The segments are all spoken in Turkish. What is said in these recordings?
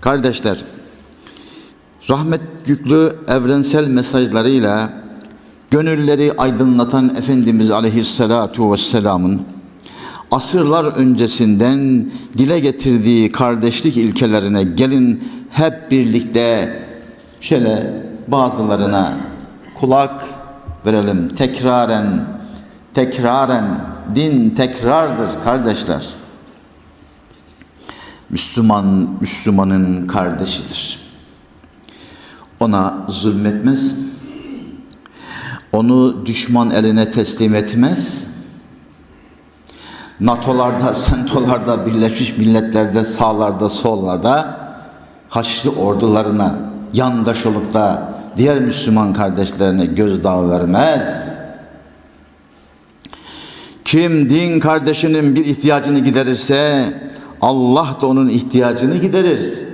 Kardeşler, rahmet yüklü evrensel mesajlarıyla gönülleri aydınlatan Efendimiz Aleyhisselatu Vesselam'ın asırlar öncesinden dile getirdiği kardeşlik ilkelerine gelin hep birlikte şöyle bazılarına kulak verelim. Tekraren, tekraren din tekrardır kardeşler. Müslüman, Müslümanın kardeşidir. Ona zulmetmez, onu düşman eline teslim etmez. NATO'larda, sentolarda, Birleşmiş Milletler'de, sağlarda, sollarda Haçlı ordularına yandaş olup da diğer Müslüman kardeşlerine gözdağı vermez. Kim din kardeşinin bir ihtiyacını giderirse Allah da onun ihtiyacını giderir.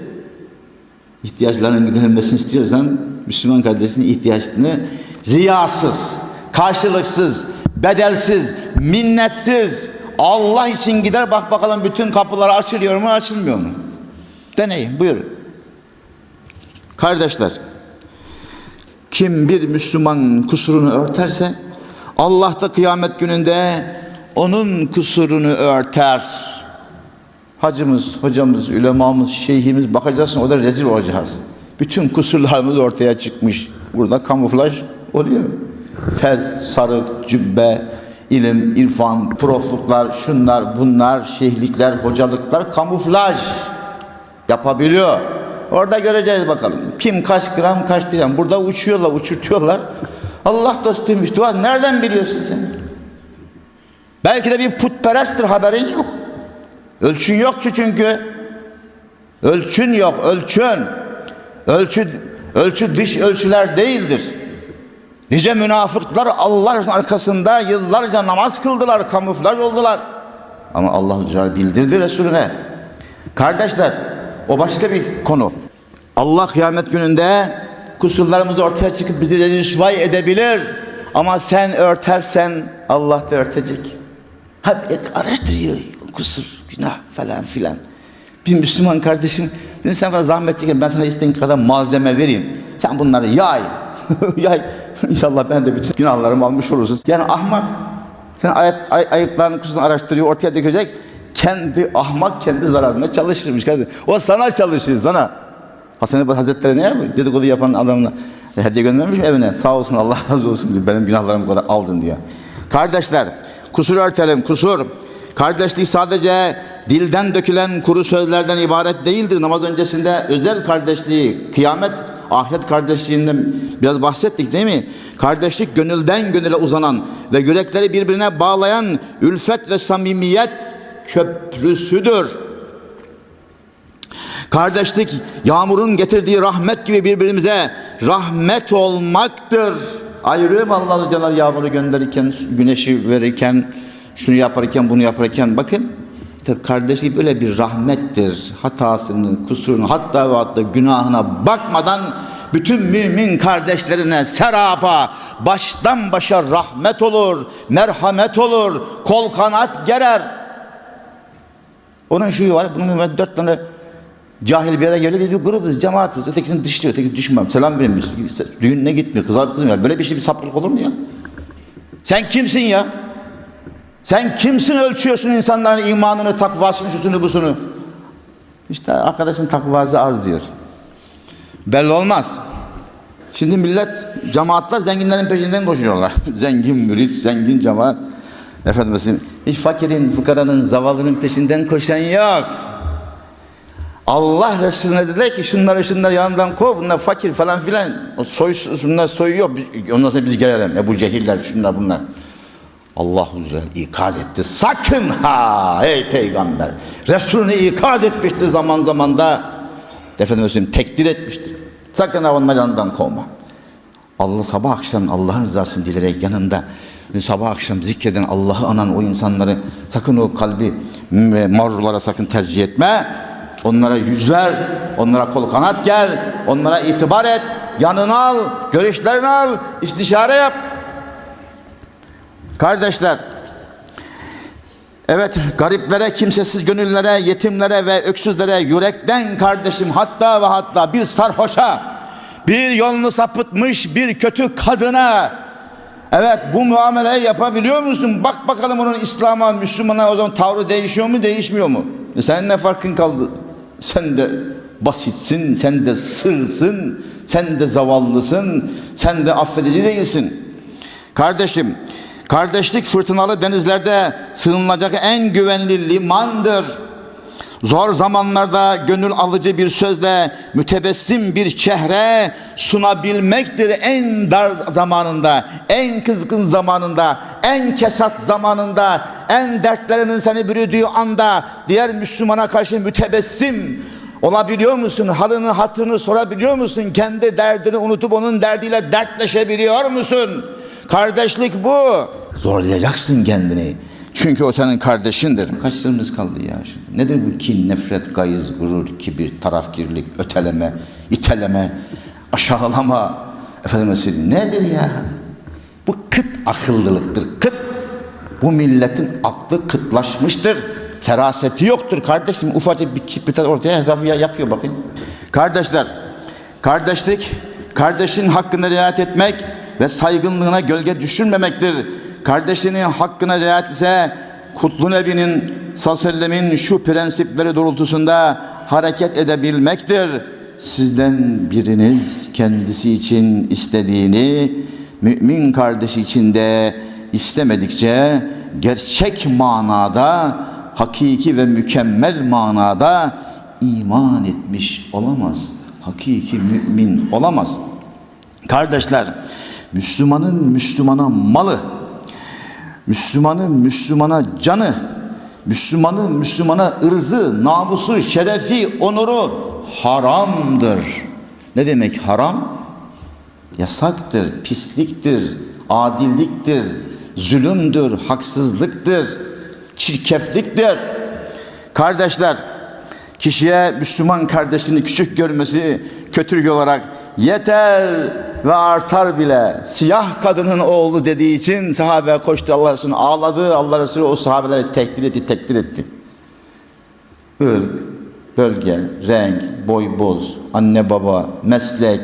İhtiyaçlarının giderilmesini istiyorsan Müslüman kardeşinin ihtiyaçlarını riyasız, karşılıksız, bedelsiz, minnetsiz Allah için gider bak bakalım bütün kapılar açılıyor mu açılmıyor mu? Deneyin buyurun. Kardeşler kim bir Müslüman kusurunu örterse Allah da kıyamet gününde onun kusurunu örter. Hacımız, hocamız, ülemamız, şeyhimiz bakacaksın o da rezil olacağız. Bütün kusurlarımız ortaya çıkmış. Burada kamuflaj oluyor. Fez, sarık, cübbe, ilim, irfan, profluklar, şunlar, bunlar, şeyhlikler, hocalıklar kamuflaj yapabiliyor. Orada göreceğiz bakalım. Kim kaç gram kaç gram. Burada uçuyorlar, uçurtuyorlar. Allah dostuymuş. Dua nereden biliyorsun sen? Belki de bir putperesttir haberin yok. Ölçün yok ki çünkü. Ölçün yok, ölçün. Ölçü, ölçü dış ölçüler değildir. Nice münafıklar Allah'ın arkasında yıllarca namaz kıldılar, kamuflaj oldular. Ama Allah bildirdi Resulüne. Kardeşler, o başka bir konu. Allah kıyamet gününde kusurlarımız ortaya çıkıp bizi rüsvay edebilir. Ama sen örtersen Allah da örtecek. Hep araştırıyor kusur, günah falan filan. Bir Müslüman kardeşim dedim sen bana zahmet çekin ben sana istediğin kadar malzeme vereyim. Sen bunları yay. yay. İnşallah ben de bütün günahlarımı almış olursun. Yani ahmak. Sen ayıp, ay, ayıplarını kusurunu araştırıyor ortaya dökecek. Kendi ahmak kendi zararına çalışırmış kardeşim. O sana çalışıyor sana. Hasan Hazretleri ne yapıyor? Dedikodu yapan adamla hediye göndermiş mi evine? Sağ olsun Allah razı olsun diyor. Benim günahlarımı kadar aldın diyor. Kardeşler kusur örtelim kusur. Kardeşlik sadece dilden dökülen kuru sözlerden ibaret değildir. Namaz öncesinde özel kardeşliği, kıyamet, ahiret kardeşliğinden biraz bahsettik değil mi? Kardeşlik gönülden gönüle uzanan ve yürekleri birbirine bağlayan ülfet ve samimiyet köprüsüdür. Kardeşlik yağmurun getirdiği rahmet gibi birbirimize rahmet olmaktır. Ayrı mı Allah Teala yağmuru gönderirken, güneşi verirken, şunu yaparken, bunu yaparken bakın. İşte kardeşlik böyle bir rahmettir. Hatasını, kusurunu, hatta ve hatta günahına bakmadan bütün mümin kardeşlerine serapa, baştan başa rahmet olur, merhamet olur, kol kanat gerer. Onun şuyu var, bunun dört tane Cahil bir yere geldi biz bir grubuz, cemaatiz. Ötekisini dışlıyor, öteki düşman. Selam vermiyor. Düğününe gitmiyor. Kızar kızım ya. Böyle bir şey bir saplık olur mu ya? Sen kimsin ya? Sen kimsin ölçüyorsun insanların imanını, takvasını, şusunu, busunu? İşte arkadaşın takvası az diyor. Belli olmaz. Şimdi millet, cemaatler zenginlerin peşinden koşuyorlar. zengin mürit, zengin cemaat. Efendim hiç fakirin, fukaranın, zavallının peşinden koşan yok. Allah Resulüne dediler ki şunları şunları yanından kov bunlar fakir falan filan soy, bunlar soyu yok biz, ondan sonra biz gelelim Ebu Cehiller şunlar bunlar Allah Azze ikaz etti. Sakın ha ey peygamber. Resulünü ikaz etmiştir zaman zaman da. Efendimiz Söyleyeyim tekdir etmiştir. Sakın ha onlar yanından kovma. Allah sabah akşam Allah'ın rızasını dilerek yanında sabah akşam zikreden Allah'ı anan o insanları sakın o kalbi marrulara sakın tercih etme. Onlara yüz ver, onlara kol kanat gel, onlara itibar et, yanına al, görüşlerini al, istişare yap. Kardeşler, Evet, gariplere, kimsesiz gönüllere, yetimlere ve öksüzlere yürekten kardeşim hatta ve hatta bir sarhoşa, bir yolunu sapıtmış bir kötü kadına Evet bu muameleyi yapabiliyor musun? Bak bakalım onun İslam'a, Müslümana o zaman tavrı değişiyor mu, değişmiyor mu? E sen ne farkın kaldı? Sen de basitsin, sen de sığsın, sen de zavallısın, sen de affedici değilsin. Kardeşim, kardeşlik fırtınalı denizlerde sığınılacak en güvenli limandır. Zor zamanlarda gönül alıcı bir sözle mütebessim bir çehre sunabilmektir en dar zamanında, en kızgın zamanında, en kesat zamanında, en dertlerinin seni bürüdüğü anda diğer Müslümana karşı mütebessim olabiliyor musun? Halını hatırını sorabiliyor musun? Kendi derdini unutup onun derdiyle dertleşebiliyor musun? Kardeşlik bu. Zorlayacaksın kendini. Çünkü o senin kardeşindir. Kaç sırrımız kaldı ya şimdi? Nedir bu kin, nefret, gayız, gurur, kibir, tarafgirlik, öteleme, iteleme, aşağılama? Efendime söyleyeyim nedir ya? Bu kıt akıllılıktır, kıt. Bu milletin aklı kıtlaşmıştır. Feraseti yoktur kardeşim. Ufacık bir kibrit ortaya etrafı ya- yakıyor bakın. Kardeşler, kardeşlik, kardeşin hakkını riayet etmek ve saygınlığına gölge düşürmemektir. Kardeşinin hakkına riayet ise Kutlu Nebi'nin sallallahu şu prensipleri doğrultusunda hareket edebilmektir. Sizden biriniz kendisi için istediğini mümin kardeşi için de istemedikçe gerçek manada hakiki ve mükemmel manada iman etmiş olamaz. Hakiki mümin olamaz. Kardeşler, Müslümanın Müslümana malı, Müslümanın Müslümana canı, Müslümanın Müslümana ırzı, namusu, şerefi, onuru haramdır. Ne demek haram? Yasaktır, pisliktir, adilliktir, zulümdür, haksızlıktır, çirkefliktir. Kardeşler, kişiye Müslüman kardeşini küçük görmesi kötülük olarak yeter ve artar bile. Siyah kadının oğlu dediği için sahabe koştu Allah Resulü'nü ağladı. Allah Resulü o sahabeleri tekdir etti, tekdir etti. Irk, bölge, renk, boy boz, anne baba, meslek,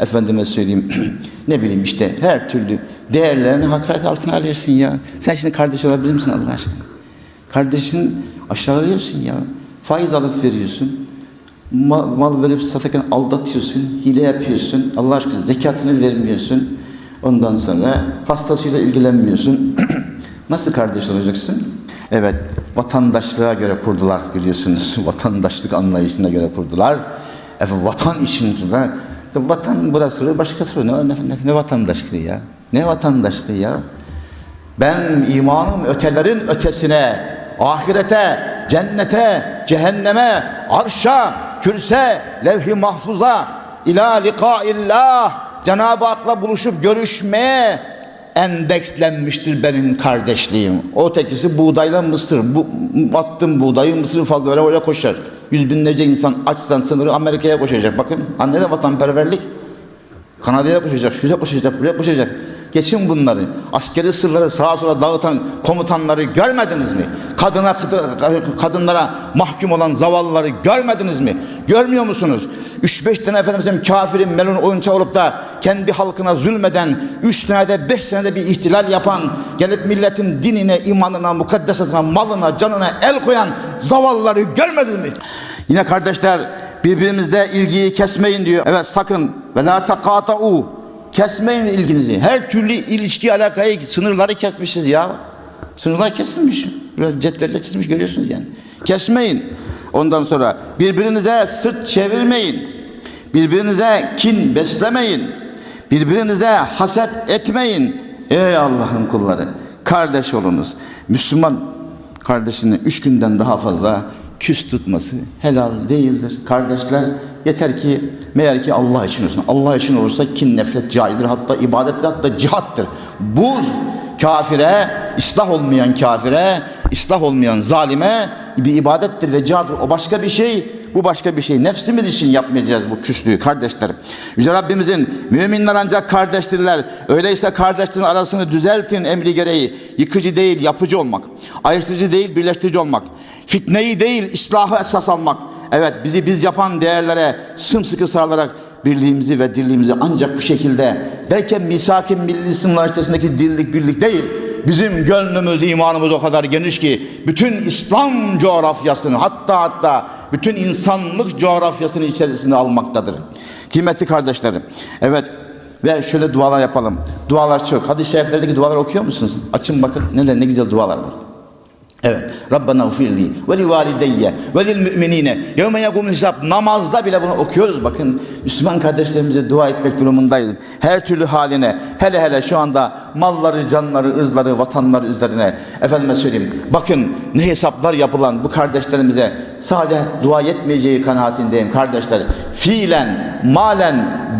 efendime söyleyeyim ne bileyim işte her türlü değerlerini hakaret altına alıyorsun ya. Sen şimdi kardeş olabilir misin Allah aşkına? Kardeşin aşağılıyorsun ya. Faiz alıp veriyorsun. Mal, mal verip satarken aldatıyorsun, hile yapıyorsun. Allah aşkına zekatını vermiyorsun. Ondan sonra hastasıyla ilgilenmiyorsun. Nasıl kardeş olacaksın? Evet, vatandaşlığa göre kurdular biliyorsunuz. Vatandaşlık anlayışına göre kurdular. Efendim vatan işini kurdular. Vatan burası, başkası ne, ne, ne, vatandaşlığı ya? Ne vatandaşlığı ya? Ben imanım ötelerin ötesine, ahirete, cennete, cehenneme, arşa, kürse, levh-i mahfuza, ila likaillah, Cenab-ı Hak'la buluşup görüşmeye endekslenmiştir benim kardeşliğim. O tekisi buğdayla mısır. Bu, attım buğdayı mısır fazla öyle, öyle koşar. Yüz binlerce insan açsan sınırı Amerika'ya koşacak. Bakın anne de vatanperverlik. Kanada'ya koşacak, şuraya koşacak, buraya koşacak. Geçin bunları. Askeri sırları sağa sola dağıtan komutanları görmediniz mi? Kadına, kadınlara mahkum olan zavallıları görmediniz mi? Görmüyor musunuz? 3-5 tane efendim kafirin melun oyuncağı olup da kendi halkına zulmeden, 3 senede 5 senede bir ihtilal yapan, gelip milletin dinine, imanına, mukaddesatına, malına, canına el koyan zavallıları görmediniz mi? Yine kardeşler birbirimizde ilgiyi kesmeyin diyor. Evet sakın ve la takata'u kesmeyin ilginizi. Her türlü ilişki alakayı sınırları kesmişiz ya. Sınırlar kesilmiş. Böyle cetvelle çizmiş görüyorsunuz yani. Kesmeyin. Ondan sonra birbirinize sırt çevirmeyin. Birbirinize kin beslemeyin. Birbirinize haset etmeyin. Ey Allah'ın kulları. Kardeş olunuz. Müslüman kardeşini üç günden daha fazla küs tutması helal değildir. Kardeşler yeter ki meğer ki Allah için olsun. Allah için olursa kin nefret caizdir. Hatta ibadettir hatta cihattır. Buz kafire, ıslah olmayan kafire, ıslah olmayan zalime bir ibadettir ve cihattır. O başka bir şey, bu başka bir şey. Nefsimiz için yapmayacağız bu küslüğü kardeşlerim. Yüce Rabbimizin müminler ancak kardeştirler. Öyleyse kardeşlerin arasını düzeltin emri gereği. yıkıcı değil, yapıcı olmak. Ayrıştırıcı değil, birleştirici olmak. Fitneyi değil, islahı esas almak. Evet, bizi biz yapan değerlere sımsıkı sarılarak birliğimizi ve dirliğimizi ancak bu şekilde derken misak-ı milli sınırlar içerisindeki dirlik birlik değil, bizim gönlümüz, imanımız o kadar geniş ki bütün İslam coğrafyasını hatta hatta bütün insanlık coğrafyasını içerisine almaktadır. Kıymetli kardeşlerim, evet ve şöyle dualar yapalım. Dualar çok. Hadis-i şeriflerdeki dualar okuyor musunuz? Açın bakın neler ne güzel dualar var. Evet. Rabbena ufirli ve li valideyye ve lil müminine yevme yekumul hisab. Namazda bile bunu okuyoruz. Bakın Müslüman kardeşlerimize dua etmek durumundayız. Her türlü haline hele hele şu anda malları, canları, ırzları, vatanları üzerine efendime söyleyeyim. Bakın ne hesaplar yapılan bu kardeşlerimize sadece dua yetmeyeceği kanaatindeyim kardeşler. Fiilen, malen,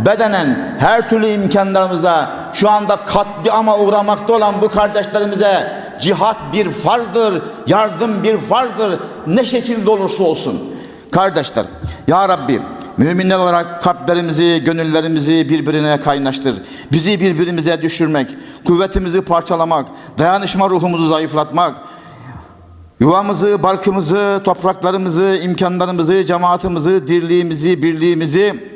bedenen her türlü imkanlarımızda şu anda katliama uğramakta olan bu kardeşlerimize Cihat bir farzdır, yardım bir farzdır. Ne şekilde olursa olsun. Kardeşler, Ya Rabbi müminler olarak kalplerimizi, gönüllerimizi birbirine kaynaştır. Bizi birbirimize düşürmek, kuvvetimizi parçalamak, dayanışma ruhumuzu zayıflatmak, yuvamızı, barkımızı, topraklarımızı, imkanlarımızı, cemaatimizi, dirliğimizi, birliğimizi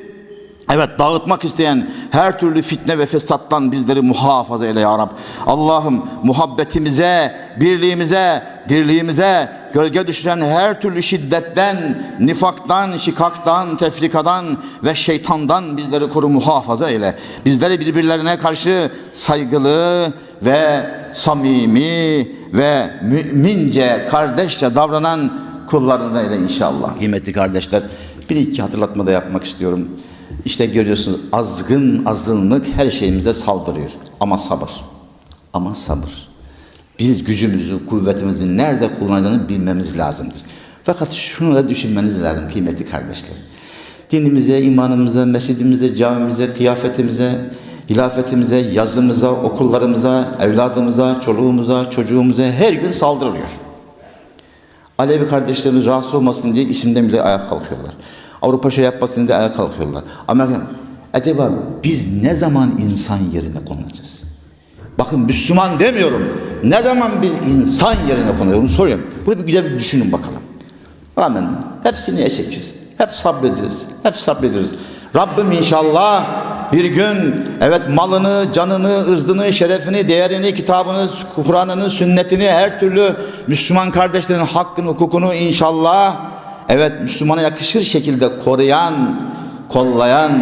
Evet dağıtmak isteyen her türlü fitne ve fesattan bizleri muhafaza eyle ya Rab. Allah'ım muhabbetimize, birliğimize, dirliğimize gölge düşüren her türlü şiddetten, nifaktan, şikaktan, tefrikadan ve şeytandan bizleri koru muhafaza eyle. Bizleri birbirlerine karşı saygılı ve samimi ve mümince, kardeşçe davranan kullarından eyle inşallah. Kıymetli kardeşler, bir iki hatırlatma da yapmak istiyorum. İşte görüyorsunuz azgın azınlık her şeyimize saldırıyor. Ama sabır. Ama sabır. Biz gücümüzü, kuvvetimizi nerede kullanacağını bilmemiz lazımdır. Fakat şunu da düşünmeniz lazım kıymetli kardeşler. Dinimize, imanımıza, mescidimize, camimize, kıyafetimize, hilafetimize, yazımıza, okullarımıza, evladımıza, çoluğumuza, çocuğumuza her gün saldırılıyor. Alevi kardeşlerimiz rahatsız olmasın diye isimden bile ayağa kalkıyorlar. Avrupa şey yapmasın diye ayağa kalkıyorlar. Amerika, acaba biz ne zaman insan yerine konulacağız? Bakın Müslüman demiyorum. Ne zaman biz insan yerine konulacağız? Onu soruyorum. Bunu bir güzel bir düşünün bakalım. Amin. Hepsini yaşayacağız. Hep sabrediyoruz. Hep sabrediyoruz. Rabbim inşallah bir gün evet malını, canını, ırzını, şerefini, değerini, kitabını, Kur'an'ını, sünnetini, her türlü Müslüman kardeşlerin hakkını, hukukunu inşallah evet Müslümana yakışır şekilde koruyan, kollayan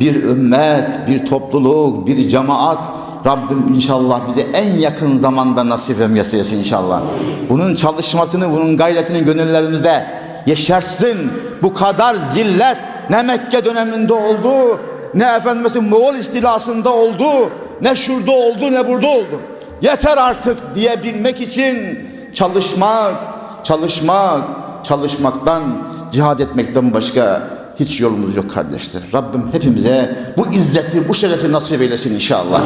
bir ümmet, bir topluluk, bir cemaat Rabbim inşallah bize en yakın zamanda nasip etsin inşallah. Bunun çalışmasını, bunun gayretini gönüllerimizde yeşersin. Bu kadar zillet ne Mekke döneminde oldu, ne efendim mesela Moğol istilasında oldu, ne şurada oldu, ne burada oldu. Yeter artık diyebilmek için çalışmak, çalışmak, çalışmaktan, cihad etmekten başka hiç yolumuz yok kardeşler. Rabbim hepimize bu izzeti, bu şerefi nasip eylesin inşallah.